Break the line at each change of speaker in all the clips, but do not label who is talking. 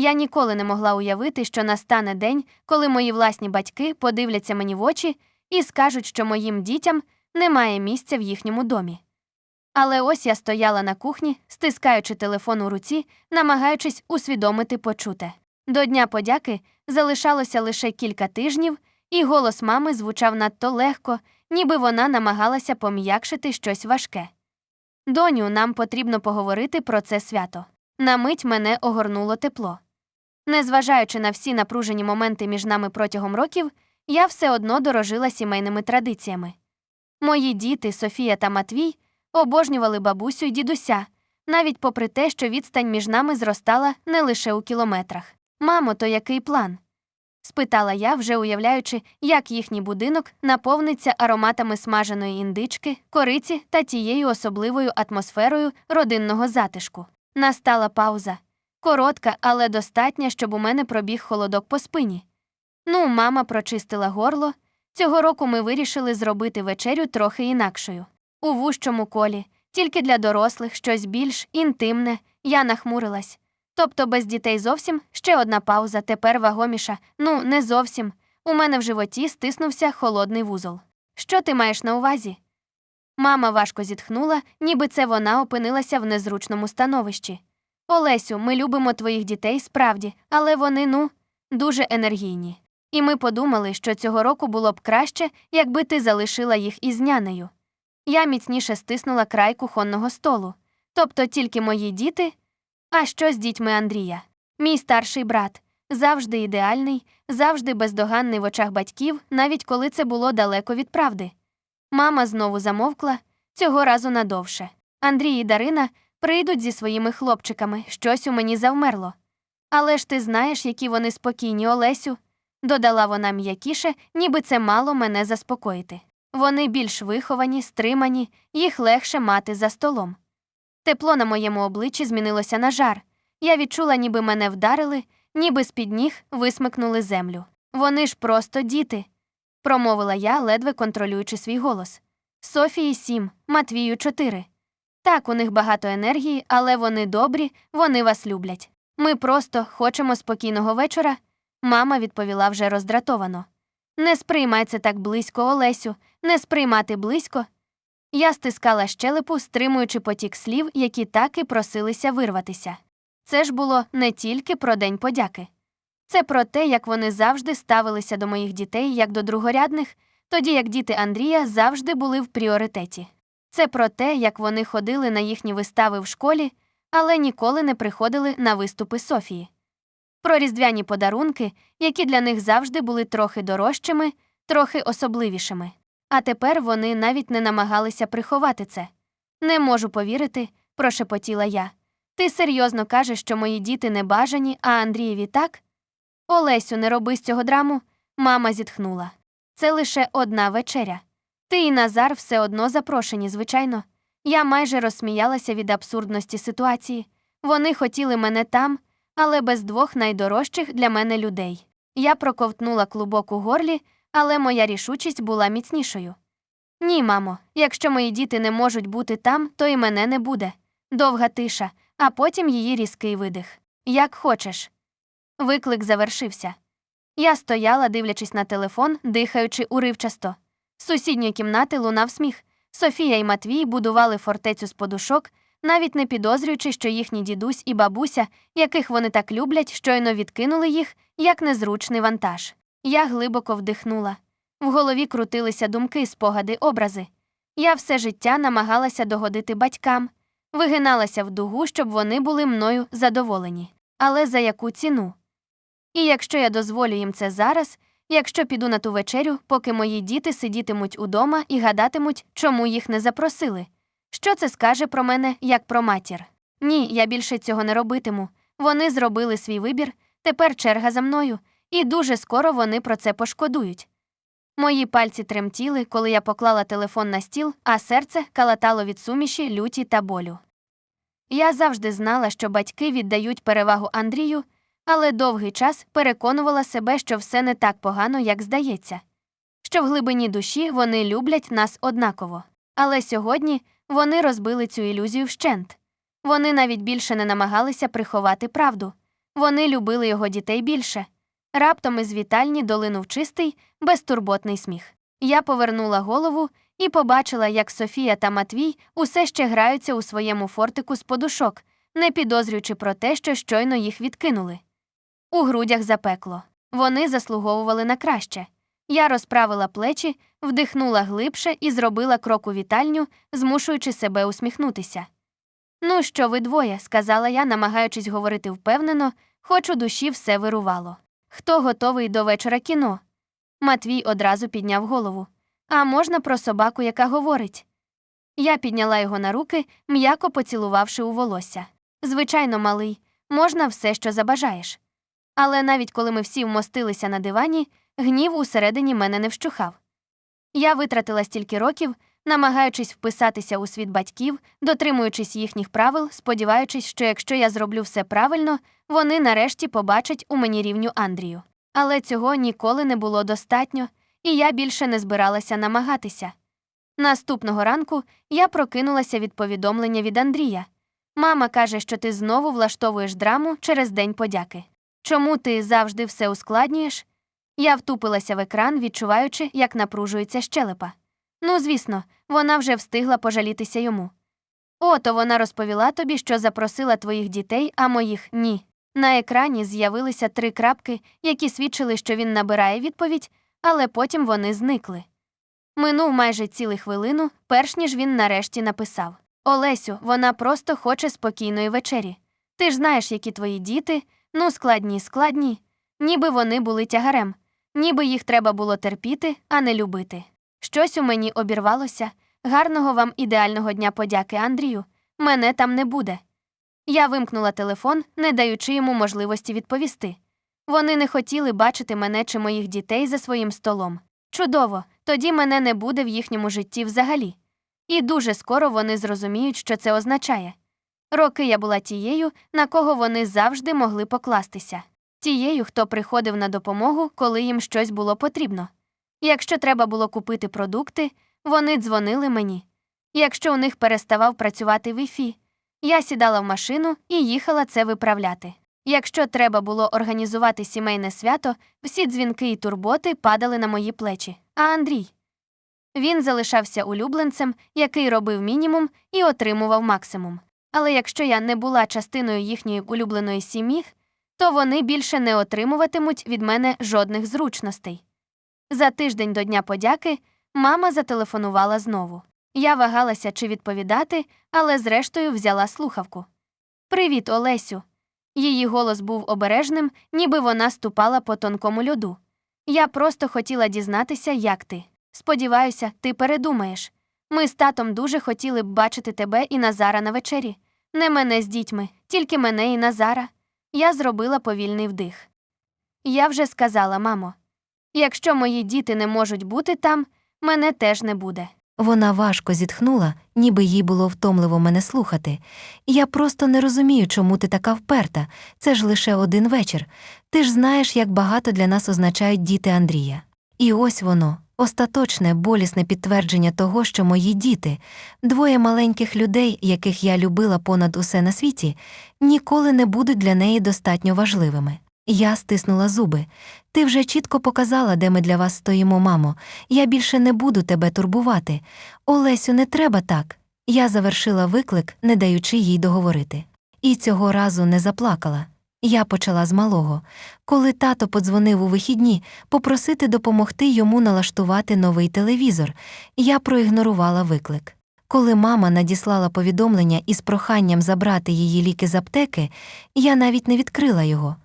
Я ніколи не могла уявити, що настане день, коли мої власні батьки подивляться мені в очі і скажуть, що моїм дітям немає місця в їхньому домі. Але ось я стояла на кухні, стискаючи телефон у руці, намагаючись усвідомити почуте. До Дня подяки залишалося лише кілька тижнів, і голос мами звучав надто легко, ніби вона намагалася пом'якшити щось важке. Доню, нам потрібно поговорити про це свято. На мить мене огорнуло тепло. Незважаючи на всі напружені моменти між нами протягом років, я все одно дорожила сімейними традиціями. Мої діти, Софія та Матвій, обожнювали бабусю й дідуся, навіть попри те, що відстань між нами зростала не лише у кілометрах. Мамо, то який план? спитала я, вже уявляючи, як їхній будинок наповниться ароматами смаженої індички, кориці та тією особливою атмосферою родинного затишку. Настала пауза. Коротка, але достатня, щоб у мене пробіг холодок по спині. Ну, мама прочистила горло. Цього року ми вирішили зробити вечерю трохи інакшою. У вущому колі, тільки для дорослих, щось більш інтимне, я нахмурилась. Тобто без дітей зовсім ще одна пауза, тепер вагоміша. Ну, не зовсім. У мене в животі стиснувся холодний вузол. Що ти маєш на увазі? Мама важко зітхнула, ніби це вона опинилася в незручному становищі. Олесю, ми любимо твоїх дітей справді, але вони, ну, дуже енергійні. І ми подумали, що цього року було б краще, якби ти залишила їх із нянею. Я міцніше стиснула край кухонного столу. Тобто тільки мої діти. А що з дітьми Андрія? Мій старший брат, завжди ідеальний, завжди бездоганний в очах батьків, навіть коли це було далеко від правди. Мама знову замовкла, цього разу надовше. Андрій і Дарина прийдуть зі своїми хлопчиками, щось у мені завмерло. Але ж ти знаєш, які вони спокійні, Олесю, додала вона м'якіше, ніби це мало мене заспокоїти. Вони більш виховані, стримані, їх легше мати за столом. Тепло на моєму обличчі змінилося на жар. Я відчула, ніби мене вдарили, ніби з-під ніг висмикнули землю. Вони ж просто діти, промовила я, ледве контролюючи свій голос. Софії сім, Матвію чотири. Так, у них багато енергії, але вони добрі, вони вас люблять. Ми просто хочемо спокійного вечора. Мама відповіла вже роздратовано. Не сприймай це так близько, Олесю, не сприймати близько. Я стискала щелепу, стримуючи потік слів, які так і просилися вирватися. Це ж було не тільки про День подяки. Це про те, як вони завжди ставилися до моїх дітей як до другорядних, тоді як діти Андрія завжди були в пріоритеті. Це про те, як вони ходили на їхні вистави в школі, але ніколи не приходили на виступи Софії. Про різдвяні подарунки, які для них завжди були трохи дорожчими, трохи особливішими. А тепер вони навіть не намагалися приховати це. Не можу повірити, прошепотіла я. Ти серйозно кажеш, що мої діти не бажані, а Андрієві так? Олесю, не роби з цього драму, мама зітхнула. Це лише одна вечеря. Ти і Назар все одно запрошені, звичайно. Я майже розсміялася від абсурдності ситуації. Вони хотіли мене там, але без двох найдорожчих для мене людей. Я проковтнула клубок у горлі, але моя рішучість була міцнішою. Ні, мамо, якщо мої діти не можуть бути там, то і мене не буде. Довга тиша, а потім її різкий видих. Як хочеш. Виклик завершився. Я стояла, дивлячись на телефон, дихаючи уривчасто. З сусідньої кімнати лунав сміх. Софія і Матвій будували фортецю з подушок, навіть не підозрюючи, що їхній дідусь і бабуся, яких вони так люблять, щойно відкинули їх, як незручний вантаж. Я глибоко вдихнула. В голові крутилися думки, спогади, образи. Я все життя намагалася догодити батькам, вигиналася в дугу, щоб вони були мною задоволені. Але за яку ціну? І якщо я дозволю їм це зараз, якщо піду на ту вечерю, поки мої діти сидітимуть удома і гадатимуть, чому їх не запросили, що це скаже про мене як про матір? Ні, я більше цього не робитиму. Вони зробили свій вибір, тепер черга за мною, і дуже скоро вони про це пошкодують. Мої пальці тремтіли, коли я поклала телефон на стіл, а серце калатало від суміші, люті та болю. Я завжди знала, що батьки віддають перевагу Андрію, але довгий час переконувала себе, що все не так погано, як здається, що в глибині душі вони люблять нас однаково. Але сьогодні вони розбили цю ілюзію вщент. Вони навіть більше не намагалися приховати правду. Вони любили його дітей більше. Раптом із вітальні долинув чистий, безтурботний сміх. Я повернула голову і побачила, як Софія та Матвій усе ще граються у своєму фортику з подушок, не підозрюючи про те, що щойно їх відкинули. У грудях запекло. Вони заслуговували на краще. Я розправила плечі, вдихнула глибше і зробила крок у вітальню, змушуючи себе усміхнутися. Ну, що ви двоє, сказала я, намагаючись говорити впевнено, хоч у душі все вирувало. Хто готовий до вечора кіно? Матвій одразу підняв голову. А можна про собаку, яка говорить? Я підняла його на руки, м'яко поцілувавши у волосся. Звичайно, малий, можна все, що забажаєш. Але навіть коли ми всі вмостилися на дивані, гнів усередині мене не вщухав. Я витратила стільки років, намагаючись вписатися у світ батьків, дотримуючись їхніх правил, сподіваючись, що якщо я зроблю все правильно, вони нарешті побачать у мені рівню Андрію. Але цього ніколи не було достатньо, і я більше не збиралася намагатися. Наступного ранку я прокинулася від повідомлення від Андрія. Мама каже, що ти знову влаштовуєш драму через День подяки. Чому ти завжди все ускладнюєш? Я втупилася в екран, відчуваючи, як напружується щелепа. Ну, звісно, вона вже встигла пожалітися йому. Ото вона розповіла тобі, що запросила твоїх дітей, а моїх ні. На екрані з'явилися три крапки, які свідчили, що він набирає відповідь, але потім вони зникли. Минув майже цілу хвилину, перш ніж він нарешті написав Олесю, вона просто хоче спокійної вечері. Ти ж знаєш, які твої діти, ну складні, складні, ніби вони були тягарем, ніби їх треба було терпіти, а не любити. Щось у мені обірвалося. Гарного вам ідеального дня подяки, Андрію. Мене там не буде. Я вимкнула телефон, не даючи йому можливості відповісти. Вони не хотіли бачити мене чи моїх дітей за своїм столом. Чудово, тоді мене не буде в їхньому житті взагалі. І дуже скоро вони зрозуміють, що це означає. Роки я була тією, на кого вони завжди могли покластися, тією, хто приходив на допомогу, коли їм щось було потрібно. Якщо треба було купити продукти, вони дзвонили мені. Якщо у них переставав працювати Wi-Fi, я сідала в машину і їхала це виправляти. Якщо треба було організувати сімейне свято, всі дзвінки і турботи падали на мої плечі. А Андрій? Він залишався улюбленцем, який робив мінімум і отримував максимум. Але якщо я не була частиною їхньої улюбленої сім'ї, то вони більше не отримуватимуть від мене жодних зручностей. За тиждень до Дня подяки мама зателефонувала знову. Я вагалася, чи відповідати, але зрештою взяла слухавку. Привіт, Олесю. Її голос був обережним, ніби вона ступала по тонкому льоду. Я просто хотіла дізнатися, як ти. Сподіваюся, ти передумаєш. Ми з татом дуже хотіли б бачити тебе і Назара на вечері. Не мене з дітьми, тільки мене і Назара. Я зробила повільний вдих. Я вже сказала, мамо. Якщо мої діти не можуть бути там, мене теж не буде.
Вона важко зітхнула, ніби їй було втомливо мене слухати. Я просто не розумію, чому ти така вперта. Це ж лише один вечір. Ти ж знаєш, як багато для нас означають діти Андрія. І ось воно, остаточне, болісне підтвердження того, що мої діти, двоє маленьких людей, яких я любила понад усе на світі, ніколи не будуть для неї достатньо важливими. Я стиснула зуби. Ти вже чітко показала, де ми для вас стоїмо, мамо. Я більше не буду тебе турбувати. Олесю, не треба так. Я завершила виклик, не даючи їй договорити. І цього разу не заплакала. Я почала з малого. Коли тато подзвонив у вихідні, попросити допомогти йому налаштувати новий телевізор, я проігнорувала виклик. Коли мама надіслала повідомлення із проханням забрати її ліки з аптеки, я навіть не відкрила його.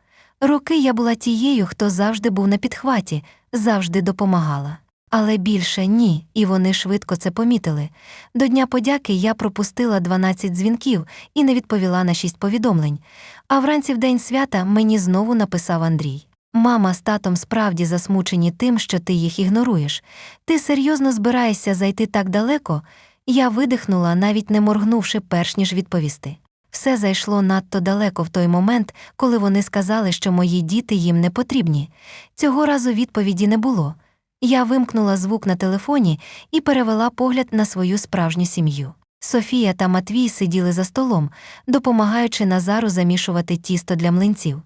Роки я була тією, хто завжди був на підхваті, завжди допомагала. Але більше ні, і вони швидко це помітили. До Дня подяки я пропустила 12 дзвінків і не відповіла на 6 повідомлень. А вранці в день свята мені знову написав Андрій. Мама з татом справді засмучені тим, що ти їх ігноруєш. Ти серйозно збираєшся зайти так далеко? Я видихнула, навіть не моргнувши, перш ніж відповісти. Все зайшло надто далеко в той момент, коли вони сказали, що мої діти їм не потрібні. Цього разу відповіді не було. Я вимкнула звук на телефоні і перевела погляд на свою справжню сім'ю. Софія та Матвій сиділи за столом, допомагаючи Назару замішувати тісто для млинців.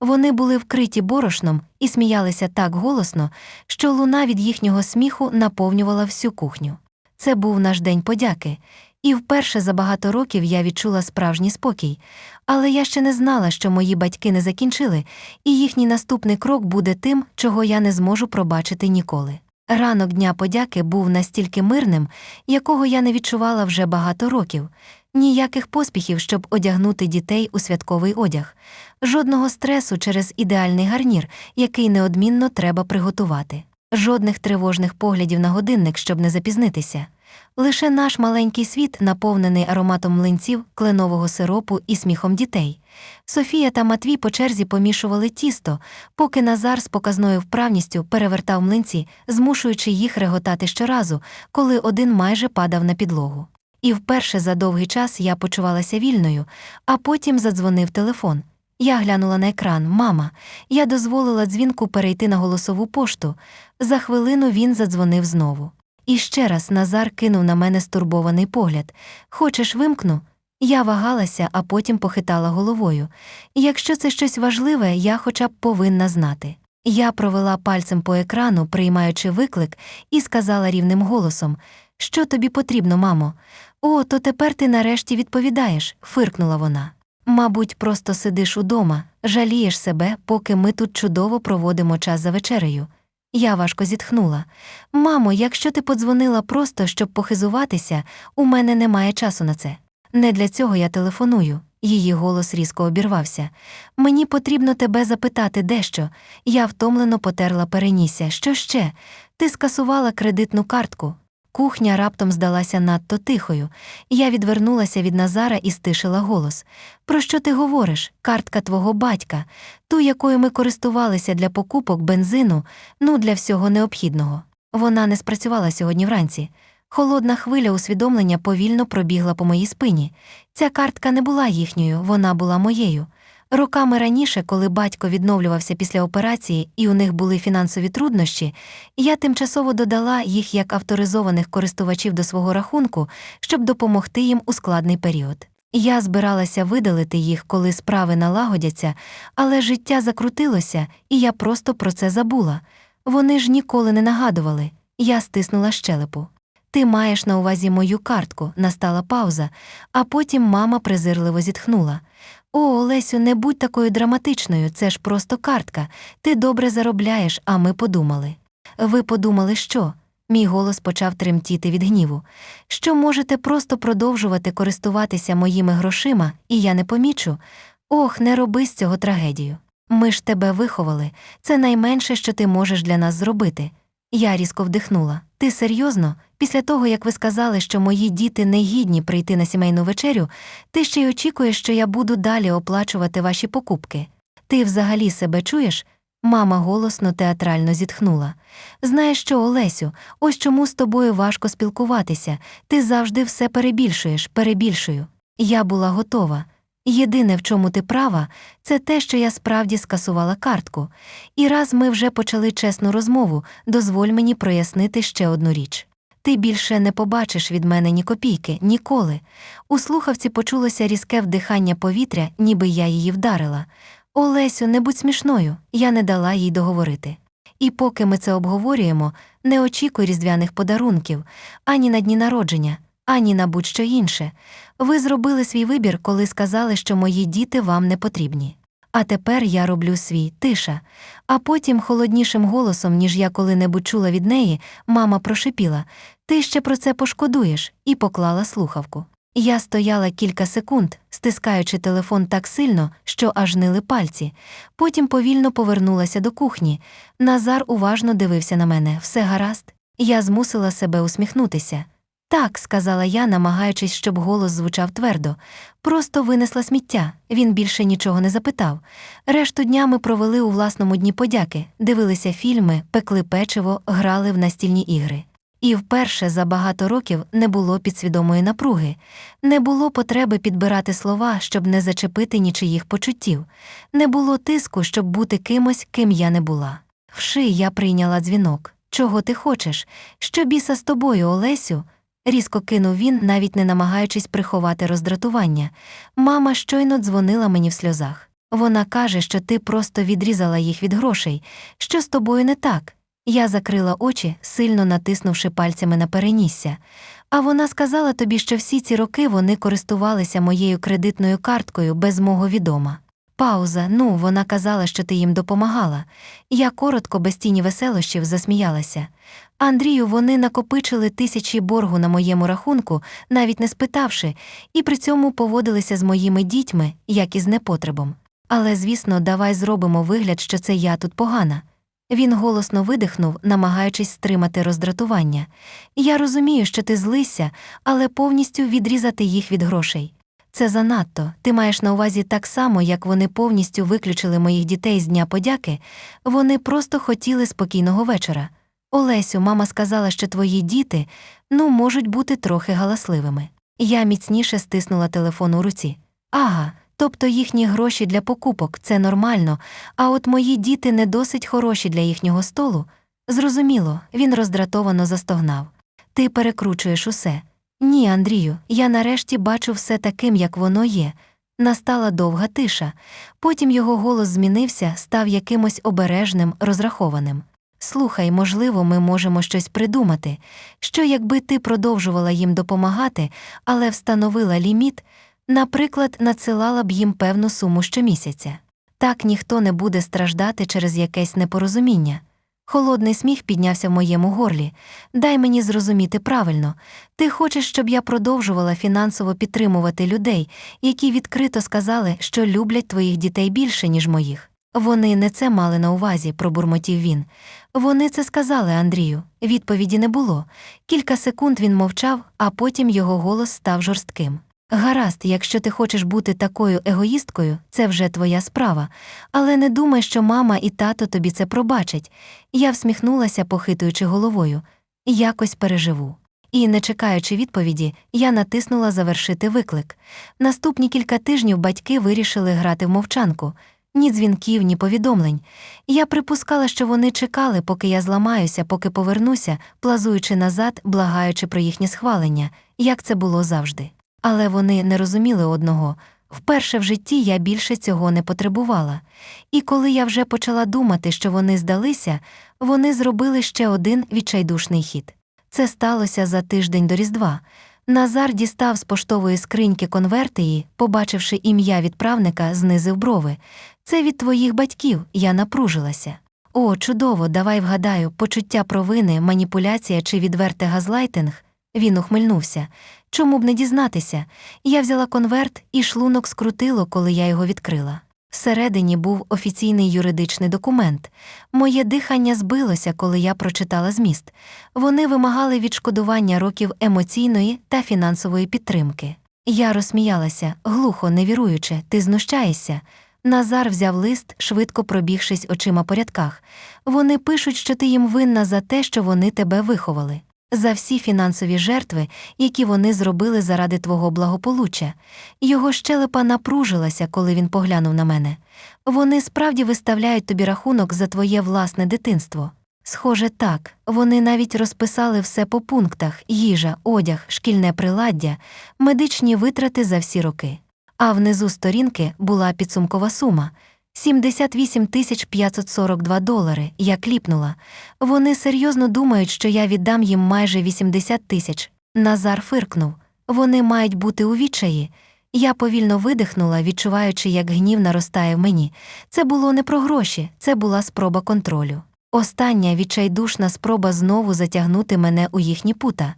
Вони були вкриті борошном і сміялися так голосно, що луна від їхнього сміху наповнювала всю кухню. Це був наш день подяки, і вперше за багато років я відчула справжній спокій. Але я ще не знала, що мої батьки не закінчили, і їхній наступний крок буде тим, чого я не зможу пробачити ніколи. Ранок Дня подяки був настільки мирним, якого я не відчувала вже багато років. Ніяких поспіхів, щоб одягнути дітей у святковий одяг, жодного стресу через ідеальний гарнір, який неодмінно треба приготувати, жодних тривожних поглядів на годинник, щоб не запізнитися. Лише наш маленький світ, наповнений ароматом млинців, кленового сиропу і сміхом дітей. Софія та Матвій по черзі помішували тісто, поки Назар з показною вправністю перевертав млинці, змушуючи їх реготати щоразу, коли один майже падав на підлогу. І вперше за довгий час я почувалася вільною, а потім задзвонив телефон. Я глянула на екран Мама, я дозволила дзвінку перейти на голосову пошту. За хвилину він задзвонив знову. І ще раз Назар кинув на мене стурбований погляд. Хочеш, вимкну? Я вагалася, а потім похитала головою. Якщо це щось важливе, я хоча б повинна знати. Я провела пальцем по екрану, приймаючи виклик, і сказала рівним голосом: Що тобі потрібно, мамо? О, то тепер ти нарешті відповідаєш, фиркнула вона. Мабуть, просто сидиш удома, жалієш себе, поки ми тут чудово проводимо час за вечерею. Я важко зітхнула. Мамо, якщо ти подзвонила просто, щоб похизуватися, у мене немає часу на це. Не для цього я телефоную. Її голос різко обірвався. Мені потрібно тебе запитати дещо. Я втомлено потерла перенісся. Що ще? Ти скасувала кредитну картку. Кухня раптом здалася надто тихою. Я відвернулася від Назара і стишила голос. Про що ти говориш? Картка твого батька, ту, якою ми користувалися для покупок бензину, ну для всього необхідного. Вона не спрацювала сьогодні вранці. Холодна хвиля усвідомлення повільно пробігла по моїй спині. Ця картка не була їхньою, вона була моєю. Роками раніше, коли батько відновлювався після операції і у них були фінансові труднощі, я тимчасово додала їх як авторизованих користувачів до свого рахунку, щоб допомогти їм у складний період. Я збиралася видалити їх, коли справи налагодяться, але життя закрутилося, і я просто про це забула. Вони ж ніколи не нагадували. Я стиснула щелепу. Ти маєш на увазі мою картку, настала пауза, а потім мама презирливо зітхнула. О, Олесю, не будь такою драматичною, це ж просто картка. Ти добре заробляєш, а ми подумали. Ви подумали, що? Мій голос почав тремтіти від гніву. Що можете просто продовжувати користуватися моїми грошима, і я не помічу. Ох, не роби з цього трагедію. Ми ж тебе виховали, це найменше, що ти можеш для нас зробити. Я різко вдихнула. Ти серйозно? Після того, як ви сказали, що мої діти не гідні прийти на сімейну вечерю, ти ще й очікуєш, що я буду далі оплачувати ваші покупки. Ти взагалі себе чуєш? Мама голосно театрально зітхнула. Знаєш що, Олесю, ось чому з тобою важко спілкуватися. Ти завжди все перебільшуєш, перебільшую. Я була готова. Єдине, в чому ти права, це те, що я справді скасувала картку. І раз ми вже почали чесну розмову, дозволь мені прояснити ще одну річ. Ти більше не побачиш від мене ні копійки, ніколи. У слухавці почулося різке вдихання повітря, ніби я її вдарила. Олесю, не будь смішною, я не дала їй договорити. І поки ми це обговорюємо, не очікуй різдвяних подарунків ані на дні народження, ані на будь-що інше. Ви зробили свій вибір, коли сказали, що мої діти вам не потрібні. А тепер я роблю свій тиша. А потім, холоднішим голосом, ніж я коли-небудь чула від неї, мама прошипіла Ти ще про це пошкодуєш, і поклала слухавку. Я стояла кілька секунд, стискаючи телефон так сильно, що аж нили пальці. Потім повільно повернулася до кухні. Назар уважно дивився на мене все гаразд. Я змусила себе усміхнутися. Так, сказала я, намагаючись, щоб голос звучав твердо. Просто винесла сміття, він більше нічого не запитав. Решту дня ми провели у власному дні подяки, дивилися фільми, пекли печиво, грали в настільні ігри. І вперше за багато років не було підсвідомої напруги, не було потреби підбирати слова, щоб не зачепити нічиїх почуттів, не було тиску, щоб бути кимось, ким я не була. Вши я прийняла дзвінок. Чого ти хочеш? Що біса з тобою, Олесю? Різко кинув він, навіть не намагаючись приховати роздратування. Мама щойно дзвонила мені в сльозах. Вона каже, що ти просто відрізала їх від грошей. Що з тобою не так? Я закрила очі, сильно натиснувши пальцями на перенісся. А вона сказала тобі, що всі ці роки вони користувалися моєю кредитною карткою без мого відома. Пауза, ну, вона казала, що ти їм допомагала. Я коротко, без тіні веселощів, засміялася. Андрію, вони накопичили тисячі боргу на моєму рахунку, навіть не спитавши, і при цьому поводилися з моїми дітьми, як із непотребом. Але, звісно, давай зробимо вигляд, що це я тут погана. Він голосно видихнув, намагаючись стримати роздратування. Я розумію, що ти злися, але повністю відрізати їх від грошей. Це занадто. Ти маєш на увазі так само, як вони повністю виключили моїх дітей з Дня подяки, вони просто хотіли спокійного вечора. Олесю, мама сказала, що твої діти ну, можуть бути трохи галасливими. Я міцніше стиснула телефон у руці. Ага, тобто їхні гроші для покупок це нормально, а от мої діти не досить хороші для їхнього столу. Зрозуміло, він роздратовано застогнав. Ти перекручуєш усе. Ні, Андрію, я нарешті бачу все таким, як воно є. Настала довга тиша. Потім його голос змінився, став якимось обережним, розрахованим. Слухай, можливо, ми можемо щось придумати. Що якби ти продовжувала їм допомагати, але встановила ліміт, наприклад, надсилала б їм певну суму щомісяця. Так ніхто не буде страждати через якесь непорозуміння. Холодний сміх піднявся в моєму горлі. Дай мені зрозуміти правильно. Ти хочеш, щоб я продовжувала фінансово підтримувати людей, які відкрито сказали, що люблять твоїх дітей більше, ніж моїх. Вони не це мали на увазі, пробурмотів він. Вони це сказали, Андрію. Відповіді не було. Кілька секунд він мовчав, а потім його голос став жорстким. Гаразд, якщо ти хочеш бути такою егоїсткою, це вже твоя справа. Але не думай, що мама і тато тобі це пробачать. Я всміхнулася, похитуючи головою. Якось переживу. І, не чекаючи відповіді, я натиснула завершити виклик. Наступні кілька тижнів батьки вирішили грати в мовчанку. Ні дзвінків, ні повідомлень. Я припускала, що вони чекали, поки я зламаюся, поки повернуся, плазуючи назад, благаючи про їхнє схвалення, як це було завжди. Але вони не розуміли одного. Вперше в житті я більше цього не потребувала. І коли я вже почала думати, що вони здалися, вони зробили ще один відчайдушний хід. Це сталося за тиждень до Різдва. Назар дістав з поштової скриньки конверти і, побачивши ім'я відправника, знизив брови. Це від твоїх батьків, я напружилася. О, чудово, давай вгадаю, почуття провини, маніпуляція чи відверте газлайтинг. Він ухмильнувся. Чому б не дізнатися? Я взяла конверт, і шлунок скрутило, коли я його відкрила. Всередині був офіційний юридичний документ. Моє дихання збилося, коли я прочитала зміст. Вони вимагали відшкодування років емоційної та фінансової підтримки. Я розсміялася, глухо, не віруючи, ти знущаєшся. Назар взяв лист, швидко пробігшись очима по рядках. Вони пишуть, що ти їм винна за те, що вони тебе виховали, за всі фінансові жертви, які вони зробили заради твого благополуччя. Його щелепа напружилася, коли він поглянув на мене. Вони справді виставляють тобі рахунок за твоє власне дитинство. Схоже, так, вони навіть розписали все по пунктах їжа, одяг, шкільне приладдя, медичні витрати за всі роки. А внизу сторінки була підсумкова сума 78 тисяч 542 долари. Я кліпнула. Вони серйозно думають, що я віддам їм майже 80 тисяч. Назар фиркнув. Вони мають бути у відчаї. Я повільно видихнула, відчуваючи, як гнів наростає в мені. Це було не про гроші, це була спроба контролю. Остання відчайдушна спроба знову затягнути мене у їхні пута.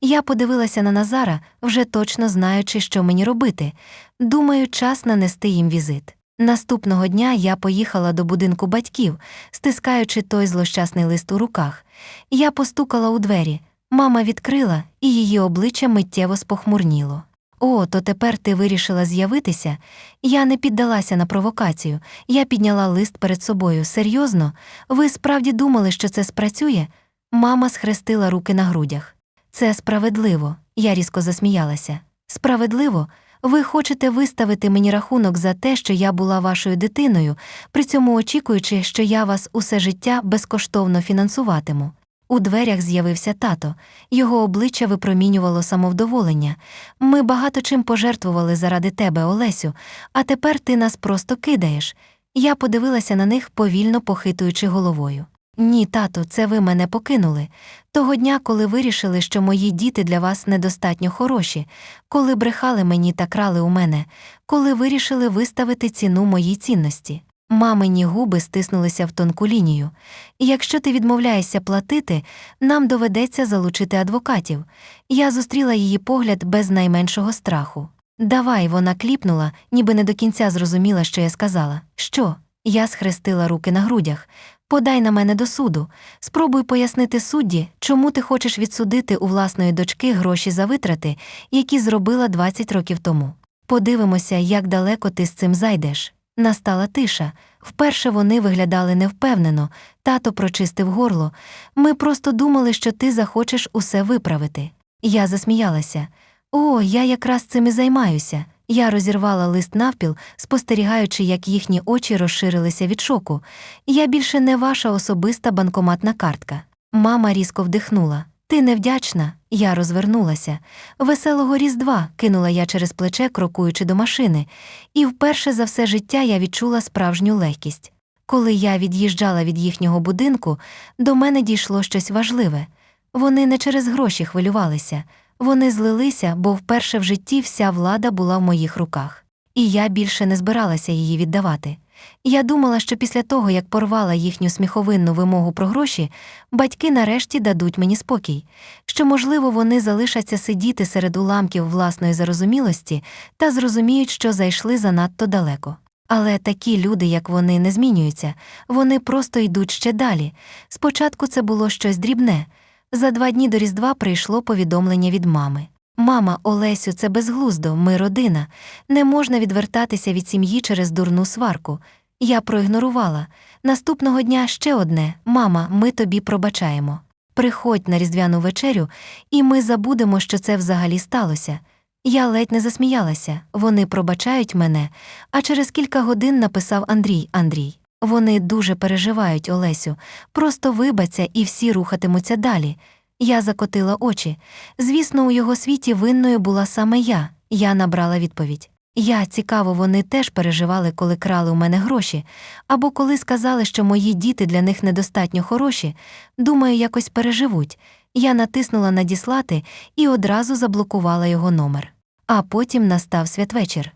Я подивилася на Назара, вже точно знаючи, що мені робити. Думаю, час нанести їм візит. Наступного дня я поїхала до будинку батьків, стискаючи той злощасний лист у руках. Я постукала у двері. Мама відкрила, і її обличчя миттєво спохмурніло. О, то тепер ти вирішила з'явитися. Я не піддалася на провокацію. Я підняла лист перед собою. Серйозно? Ви справді думали, що це спрацює? Мама схрестила руки на грудях. Це справедливо. Я різко засміялася. Справедливо? Ви хочете виставити мені рахунок за те, що я була вашою дитиною, при цьому очікуючи, що я вас усе життя безкоштовно фінансуватиму. У дверях з'явився тато. Його обличчя випромінювало самовдоволення. Ми багато чим пожертвували заради тебе, Олесю, а тепер ти нас просто кидаєш. Я подивилася на них, повільно похитуючи головою. Ні, тато, це ви мене покинули. Того дня, коли вирішили, що мої діти для вас недостатньо хороші, коли брехали мені та крали у мене, коли вирішили виставити ціну моїй цінності. Мамині губи стиснулися в тонку лінію. Якщо ти відмовляєшся платити, нам доведеться залучити адвокатів. Я зустріла її погляд без найменшого страху. Давай, вона кліпнула, ніби не до кінця зрозуміла, що я сказала. Що? Я схрестила руки на грудях. Подай на мене до суду. Спробуй пояснити судді, чому ти хочеш відсудити у власної дочки гроші за витрати, які зробила 20 років тому. Подивимося, як далеко ти з цим зайдеш. Настала тиша. Вперше вони виглядали невпевнено, тато прочистив горло. Ми просто думали, що ти захочеш усе виправити. Я засміялася. О, я якраз цим і займаюся. Я розірвала лист навпіл, спостерігаючи, як їхні очі розширилися від шоку. Я більше не ваша особиста банкоматна картка. Мама різко вдихнула. Ти невдячна. Я розвернулася. Веселого Різдва кинула я через плече, крокуючи до машини, і вперше за все життя я відчула справжню легкість. Коли я від'їжджала від їхнього будинку, до мене дійшло щось важливе. Вони не через гроші хвилювалися, вони злилися, бо вперше в житті вся влада була в моїх руках. І я більше не збиралася її віддавати. Я думала, що після того, як порвала їхню сміховинну вимогу про гроші, батьки нарешті дадуть мені спокій, що, можливо, вони залишаться сидіти серед уламків власної зарозумілості та зрозуміють, що зайшли занадто далеко. Але такі люди, як вони, не змінюються, вони просто йдуть ще далі. Спочатку це було щось дрібне. За два дні до Різдва прийшло повідомлення від мами. Мама, Олесю, це безглуздо, ми родина. Не можна відвертатися від сім'ї через дурну сварку. Я проігнорувала. Наступного дня ще одне Мама, ми тобі пробачаємо. Приходь на різдвяну вечерю, і ми забудемо, що це взагалі сталося. Я ледь не засміялася, вони пробачають мене, а через кілька годин написав Андрій Андрій. Вони дуже переживають Олесю, просто вибаться і всі рухатимуться далі. Я закотила очі. Звісно, у його світі винною була саме я. Я набрала відповідь. Я цікаво, вони теж переживали, коли крали у мене гроші, або коли сказали, що мої діти для них недостатньо хороші. Думаю, якось переживуть. Я натиснула надіслати і одразу заблокувала його номер. А потім настав святвечір.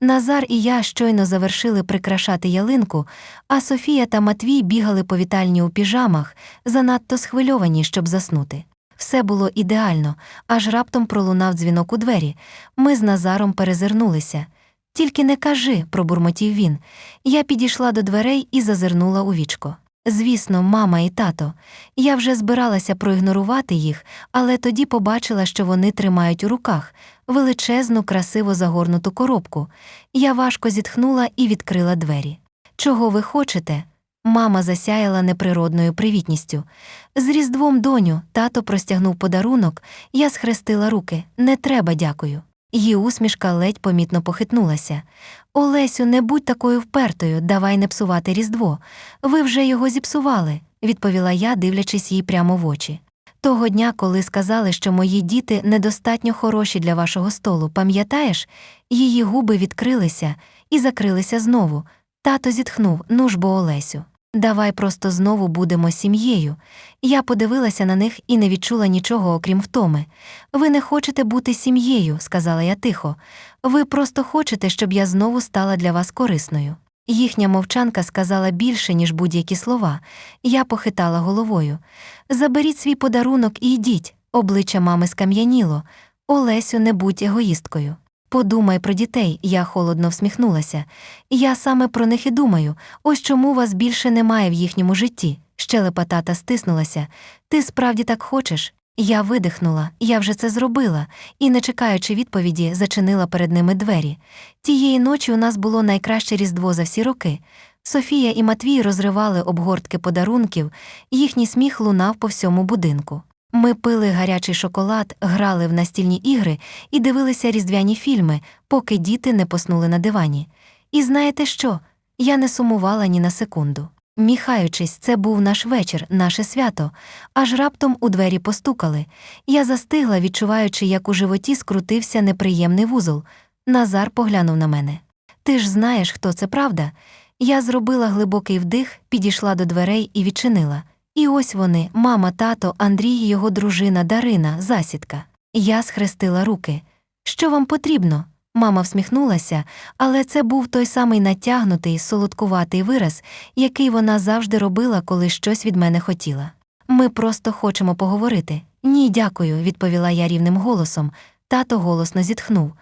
Назар і я щойно завершили прикрашати ялинку, а Софія та Матвій бігали по вітальні у піжамах, занадто схвильовані, щоб заснути. Все було ідеально, аж раптом пролунав дзвінок у двері. Ми з Назаром перезирнулися. Тільки не кажи, пробурмотів він. Я підійшла до дверей і зазирнула у вічко. Звісно, мама і тато. Я вже збиралася проігнорувати їх, але тоді побачила, що вони тримають у руках величезну, красиво загорнуту коробку. Я важко зітхнула і відкрила двері. Чого ви хочете? Мама засяяла неприродною привітністю. З Різдвом, доню, тато простягнув подарунок, я схрестила руки. Не треба, дякую. Її усмішка ледь помітно похитнулася. Олесю, не будь такою впертою, давай не псувати Різдво. Ви вже його зіпсували, відповіла я, дивлячись їй прямо в очі. Того дня, коли сказали, що мої діти недостатньо хороші для вашого столу, пам'ятаєш? Її губи відкрилися і закрилися знову. Тато зітхнув, ну ж бо Олесю. Давай просто знову будемо сім'єю. Я подивилася на них і не відчула нічого, окрім втоми. Ви не хочете бути сім'єю, сказала я тихо. Ви просто хочете, щоб я знову стала для вас корисною. Їхня мовчанка сказала більше, ніж будь-які слова. Я похитала головою. Заберіть свій подарунок і йдіть. Обличчя мами скам'яніло. Олесю, не будь егоїсткою. Подумай про дітей, я холодно всміхнулася. Я саме про них і думаю, ось чому вас більше немає в їхньому житті. Щелепа тата стиснулася. Ти справді так хочеш? Я видихнула, я вже це зробила, і, не чекаючи відповіді, зачинила перед ними двері. Тієї ночі у нас було найкраще різдво за всі роки. Софія і Матвій розривали обгортки подарунків, їхній сміх лунав по всьому будинку. Ми пили гарячий шоколад, грали в настільні ігри і дивилися різдвяні фільми, поки діти не поснули на дивані. І знаєте що? Я не сумувала ні на секунду. Міхаючись, це був наш вечір, наше свято, аж раптом у двері постукали. Я застигла, відчуваючи, як у животі скрутився неприємний вузол. Назар поглянув на мене. Ти ж знаєш, хто це правда? Я зробила глибокий вдих, підійшла до дверей і відчинила. І ось вони, мама, тато, Андрій, і його дружина Дарина, засідка. Я схрестила руки. Що вам потрібно? Мама всміхнулася, але це був той самий натягнутий, солодкуватий вираз, який вона завжди робила, коли щось від мене хотіла. Ми просто хочемо поговорити. Ні, дякую, відповіла я рівним голосом. Тато голосно зітхнув.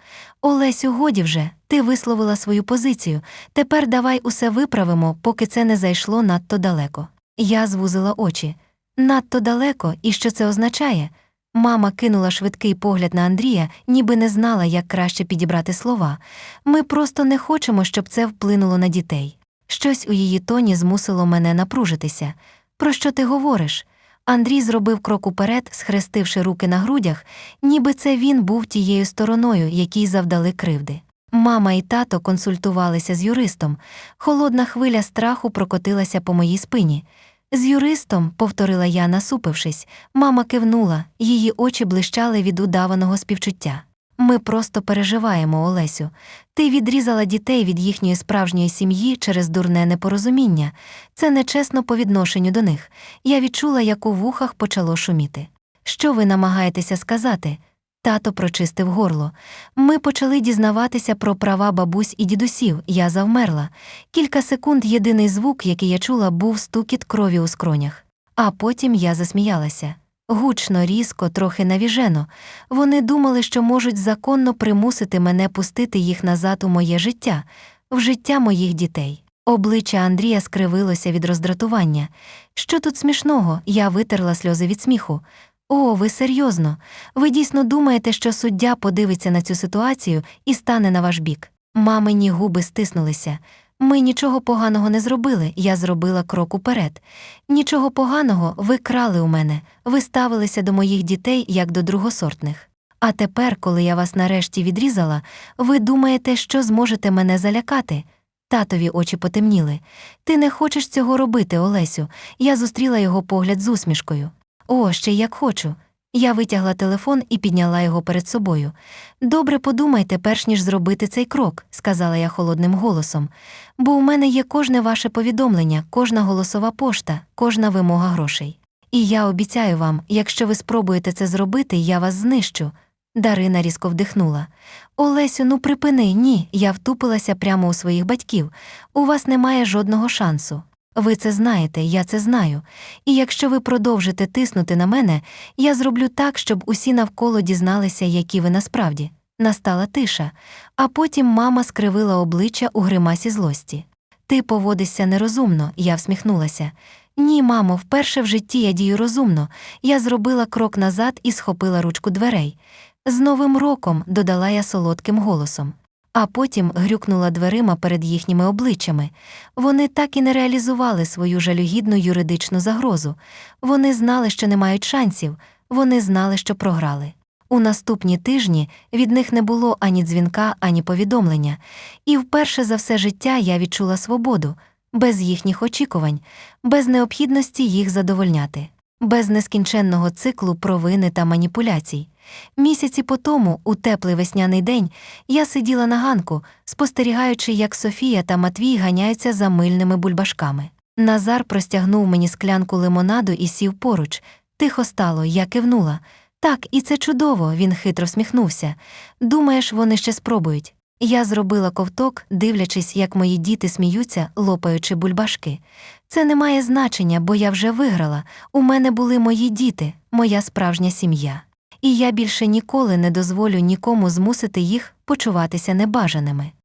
Олесю, годі вже, ти висловила свою позицію. Тепер давай усе виправимо, поки це не зайшло надто далеко. Я звузила очі. Надто далеко, і що це означає? Мама кинула швидкий погляд на Андрія, ніби не знала, як краще підібрати слова. Ми просто не хочемо, щоб це вплинуло на дітей. Щось у її тоні змусило мене напружитися. Про що ти говориш? Андрій зробив крок уперед, схрестивши руки на грудях, ніби це він був тією стороною, якій завдали кривди. Мама і тато консультувалися з юристом. Холодна хвиля страху прокотилася по моїй спині. З юристом, повторила я, насупившись, мама кивнула, її очі блищали від удаваного співчуття. Ми просто переживаємо, Олесю. Ти відрізала дітей від їхньої справжньої сім'ї через дурне непорозуміння. Це нечесно по відношенню до них. Я відчула, як у вухах почало шуміти. Що ви намагаєтеся сказати? Тато прочистив горло. Ми почали дізнаватися про права бабусь і дідусів. Я завмерла. Кілька секунд єдиний звук, який я чула, був стукіт крові у скронях. А потім я засміялася. Гучно, різко, трохи навіжено. Вони думали, що можуть законно примусити мене пустити їх назад у моє життя, в життя моїх дітей. Обличчя Андрія скривилося від роздратування. Що тут смішного? Я витерла сльози від сміху. О, ви серйозно? Ви дійсно думаєте, що суддя подивиться на цю ситуацію і стане на ваш бік? Мамині губи стиснулися. Ми нічого поганого не зробили, я зробила крок уперед. Нічого поганого ви крали у мене, ви ставилися до моїх дітей як до другосортних. А тепер, коли я вас нарешті відрізала, ви думаєте, що зможете мене залякати? Татові очі потемніли. Ти не хочеш цього робити, Олесю. Я зустріла його погляд з усмішкою. О, ще як хочу. Я витягла телефон і підняла його перед собою. Добре подумайте, перш ніж зробити цей крок, сказала я холодним голосом. Бо у мене є кожне ваше повідомлення, кожна голосова пошта, кожна вимога грошей. І я обіцяю вам, якщо ви спробуєте це зробити, я вас знищу. Дарина різко вдихнула. Олесю, ну припини, ні, я втупилася прямо у своїх батьків. У вас немає жодного шансу. Ви це знаєте, я це знаю. І якщо ви продовжите тиснути на мене, я зроблю так, щоб усі навколо дізналися, які ви насправді. Настала тиша, а потім мама скривила обличчя у гримасі злості. Ти поводишся нерозумно, я всміхнулася. Ні, мамо, вперше в житті я дію розумно. Я зробила крок назад і схопила ручку дверей. З Новим роком, додала я солодким голосом. А потім грюкнула дверима перед їхніми обличчями. Вони так і не реалізували свою жалюгідну юридичну загрозу. Вони знали, що не мають шансів, вони знали, що програли. У наступні тижні від них не було ані дзвінка, ані повідомлення, і вперше за все життя я відчула свободу, без їхніх очікувань, без необхідності їх задовольняти, без нескінченного циклу провини та маніпуляцій. Місяці по тому, у теплий весняний день, я сиділа на ганку, спостерігаючи, як Софія та Матвій ганяються за мильними бульбашками. Назар простягнув мені склянку лимонаду і сів поруч. Тихо стало, я кивнула. Так, і це чудово, він хитро всміхнувся. Думаєш, вони ще спробують. Я зробила ковток, дивлячись, як мої діти сміються, лопаючи бульбашки. Це не має значення, бо я вже виграла. У мене були мої діти, моя справжня сім'я. І я більше ніколи не дозволю нікому змусити їх почуватися небажаними.